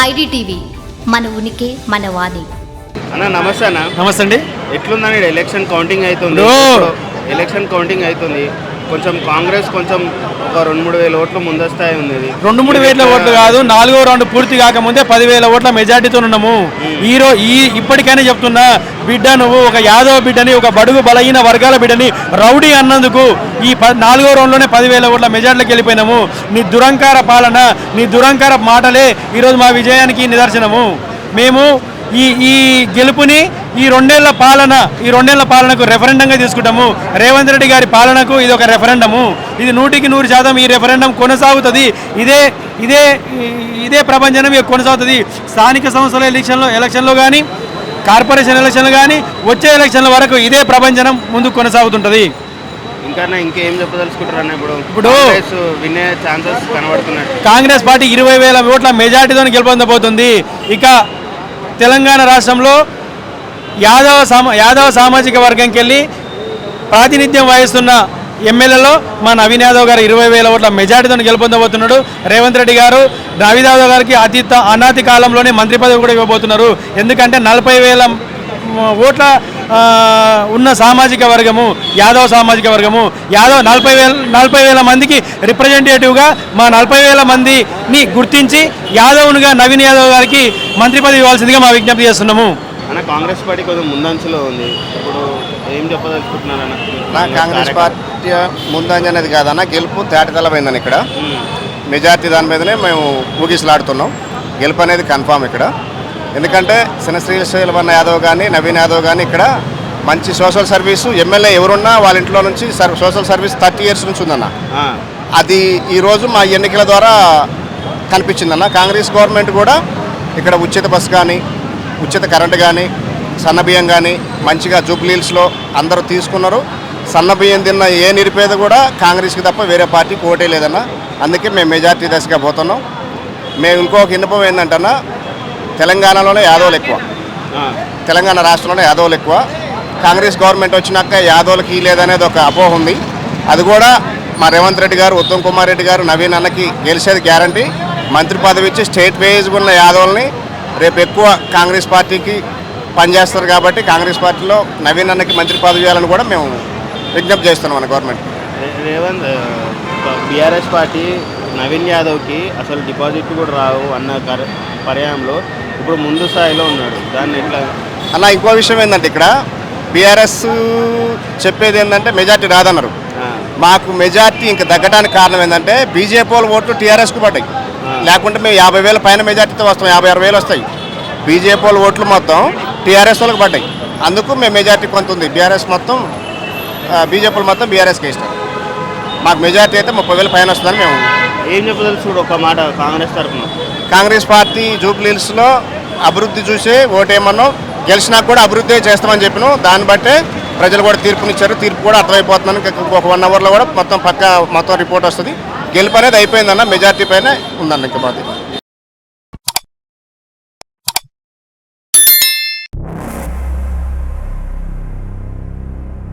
IDTV మన ఉనికి మన వాణి. అన్న నమస్తే అన్న. నమస్తే అండి. ఎట్లుందని ఎలక్షన్ కౌంటింగ్ అవుతుంది? ఎలక్షన్ కౌంటింగ్ అవుతుంది. కొంచెం కాంగ్రెస్ కొంచెం ఒక రెండు మూడు వేల ఓట్లు ముందస్తాయి ఉంది ఇది. రెండు మూడు వేల ఓట్లు కాదు నాలుగో రౌండ్ పూర్తి కాకముందే పదివేల ఓట్ల మెజార్టీతో ఉన్నాము. ఈ రో ఈ ఇప్పటికైనా చెప్తున్నా బిడ్డ నువ్వు ఒక యాదవ బిడ్డని ఒక బడుగు బలహీన వర్గాల బిడ్డని రౌడీ అన్నందుకు ఈ ప నాలుగో రౌండ్లోనే పదివేల ఓట్ల మెజార్టీలకు వెళ్ళిపోయినాము. నీ దురంకార పాలన నీ దురంకార మాటలే ఈరోజు మా విజయానికి నిదర్శనము. మేము ఈ ఈ గెలుపుని ఈ రెండేళ్ళ పాలన ఈ రెండేళ్ళ పాలనకు రెఫరెండంగా తీసుకుంటాము. రేవంత్ రెడ్డి గారి పాలనకు ఇది ఒక రెఫరెండము ఇది నూటికి నూరు శాతం ఈ రెఫరెండం కొనసాగుతుంది. ఇదే ఇదే ఇదే ప్రపంచం కొనసాగుతుంది. స్థానిక సంస్థల ఎలక్షన్లో ఎలక్షన్లో కానీ కార్పొరేషన్ ఎలక్షన్లు కానీ వచ్చే ఎలక్షన్ల వరకు ఇదే ప్రపంచం ముందుకు కొనసాగుతుంటుంది. ఇంకా ఇంకేం ఇప్పుడు? ఇప్పుడు- కాంగ్రెస్ వినే ఛాన్సెస్ కనబడుతున్నాయి. కాంగ్రెస్ పార్టీ ఇరవై వేల ఓట్ల మెజార్టీతో గెలుపొందబోతుంది. ఇక తెలంగాణ రాష్ట్రంలో యాదవ సామా యాదవ సామాజిక వర్గంకి వెళ్ళి ప్రాతినిధ్యం వహిస్తున్న ఎమ్మెల్యేలో మా నవీన్ యాదవ్ గారు ఇరవై వేల ఓట్ల మెజార్టీతో గెలుపొందబోతున్నాడు. రేవంత్ రెడ్డి గారు నవీన్ యాదవ్ గారికి అతి అనాతి కాలంలోనే మంత్రి పదవి కూడా ఇవ్వబోతున్నారు. ఎందుకంటే నలభై వేల ఓట్ల ఉన్న సామాజిక వర్గము యాదవ సామాజిక వర్గము యాదవ్ నలభై వేల నలభై వేల మందికి రిప్రజెంటేటివ్గా మా నలభై వేల మందిని గుర్తించి యాదవ్నుగా నవీన్ యాదవ్ గారికి మంత్రి పదవి ఇవ్వాల్సిందిగా మా విజ్ఞప్తి చేస్తున్నాము. అన్న కాంగ్రెస్ పార్టీ కొంచెం ముందంచులో ఉంది. ఇప్పుడు ఏం చెప్పదలుచుకుంటున్నారు అన్న? నా కాంగ్రెస్ పార్టీ ముందంజ అనేది కాదన్న గెలుపు తేటతెల్లమైందని ఇక్కడ. మెజార్టీ దాని మీదనే మేము ఊగిసలాడుతున్నాం. గెలుపు అనేది కన్ఫామ్ ఇక్కడ. ఎందుకంటే శ్రీ శ్రీలవన్న యాదవ్ కానీ నవీన్ యాదవ్ కానీ ఇక్కడ మంచి సోషల్ సర్వీసు ఎమ్మెల్యే ఎవరున్నా వాళ్ళ ఇంట్లో నుంచి సోషల్ సర్వీస్ థర్టీ ఇయర్స్ నుంచి ఉందన్న. అది ఈరోజు మా ఎన్నికల ద్వారా కనిపించిందన్న. కాంగ్రెస్ గవర్నమెంట్ కూడా ఇక్కడ ఉచిత బస్ కానీ ఉచిత కరెంట్ కానీ సన్న బియ్యం కానీ మంచిగా జూబ్లీహిల్స్లో అందరూ తీసుకున్నారు. సన్న బియ్యం తిన్న ఏ నిరుపేద కూడా కాంగ్రెస్కి తప్ప వేరే పార్టీకి ఓటే లేదన్న. అందుకే మేము మెజార్టీ దశగా పోతున్నాం. మేము ఇంకొక విన్నపం ఏంటంటన్నా తెలంగాణలోనే యాదవులు ఎక్కువ. తెలంగాణ రాష్ట్రంలోనే యాదవులు ఎక్కువ. కాంగ్రెస్ గవర్నమెంట్ వచ్చినాక యాదవులకి లేదనేది ఒక అపోహ ఉంది. అది కూడా మా రేవంత్ రెడ్డి గారు ఉత్తమ్ కుమార్ రెడ్డి గారు నవీన్ అన్నకి గెలిచేది గ్యారంటీ. మంత్రి పదవి ఇచ్చి స్టేట్ వేజ్గా ఉన్న యాదవుల్ని రేపు ఎక్కువ కాంగ్రెస్ పార్టీకి పనిచేస్తారు కాబట్టి కాంగ్రెస్ పార్టీలో నవీన్ అన్నకి మంత్రి పదవి ఇవ్వాలని కూడా మేము విజ్ఞప్తి చేస్తున్నాం మన government. Revanth BRS party Naveen యాదవ్కి అసలు డిపాజిట్ కూడా రావు అన్న కర- పర్యాయంలో ఇప్పుడు ముందు స్థాయిలో ఉన్నాడు. దాన్ని ఎట్లా అన్న ఇంకో విషయం ఏంటంటే ఇక్కడ బీఆర్ఎస్ చెప్పేది ఏంటంటే మెజార్టీ రాదన్నారు. మాకు మెజార్టీ ఇంకా తగ్గడానికి కారణం ఏంటంటే బీజేపీ వాళ్ళు ఓట్లు టీఆర్ఎస్కు పడ్డాయి. లేకుంటే మేము యాభై వేల పైన మెజార్టీతో వస్తాం యాభై అరవై వేలు వస్తాయి. బీజేపీ వాళ్ళ ఓట్లు మొత్తం టీఆర్ఎస్ వాళ్ళకి పడ్డాయి. అందుకు మేము మెజార్టీ కొంత ఉంది. బీఆర్ఎస్ మొత్తం బీజేపీ మొత్తం బీఆర్ఎస్కి ఇస్తాం మాకు మెజార్టీ అయితే ముప్పై వేల పైన వస్తుందని మేము ఏం చెప్పదలుచు చూడు ఒక మాట కాంగ్రెస్ తరఫున. కాంగ్రెస్ పార్టీ జూబ్లీహిల్స్లో అభివృద్ధి చూసి ఓటేమన్నాం గెలిచినా కూడా అభివృద్ధి చేస్తామని చెప్పిన దాన్ని బట్టే ప్రజలు కూడా తీర్పునిచ్చారు. తీర్పు కూడా అర్థమైపోతుందని ఒక వన్ అవర్లో కూడా మొత్తం పక్క మొత్తం రిపోర్ట్ వస్తుంది. గెలుపు అనేది అయిపోయిందన్న మెజార్టీ పైన ఉందన్న ఇంకా మాది.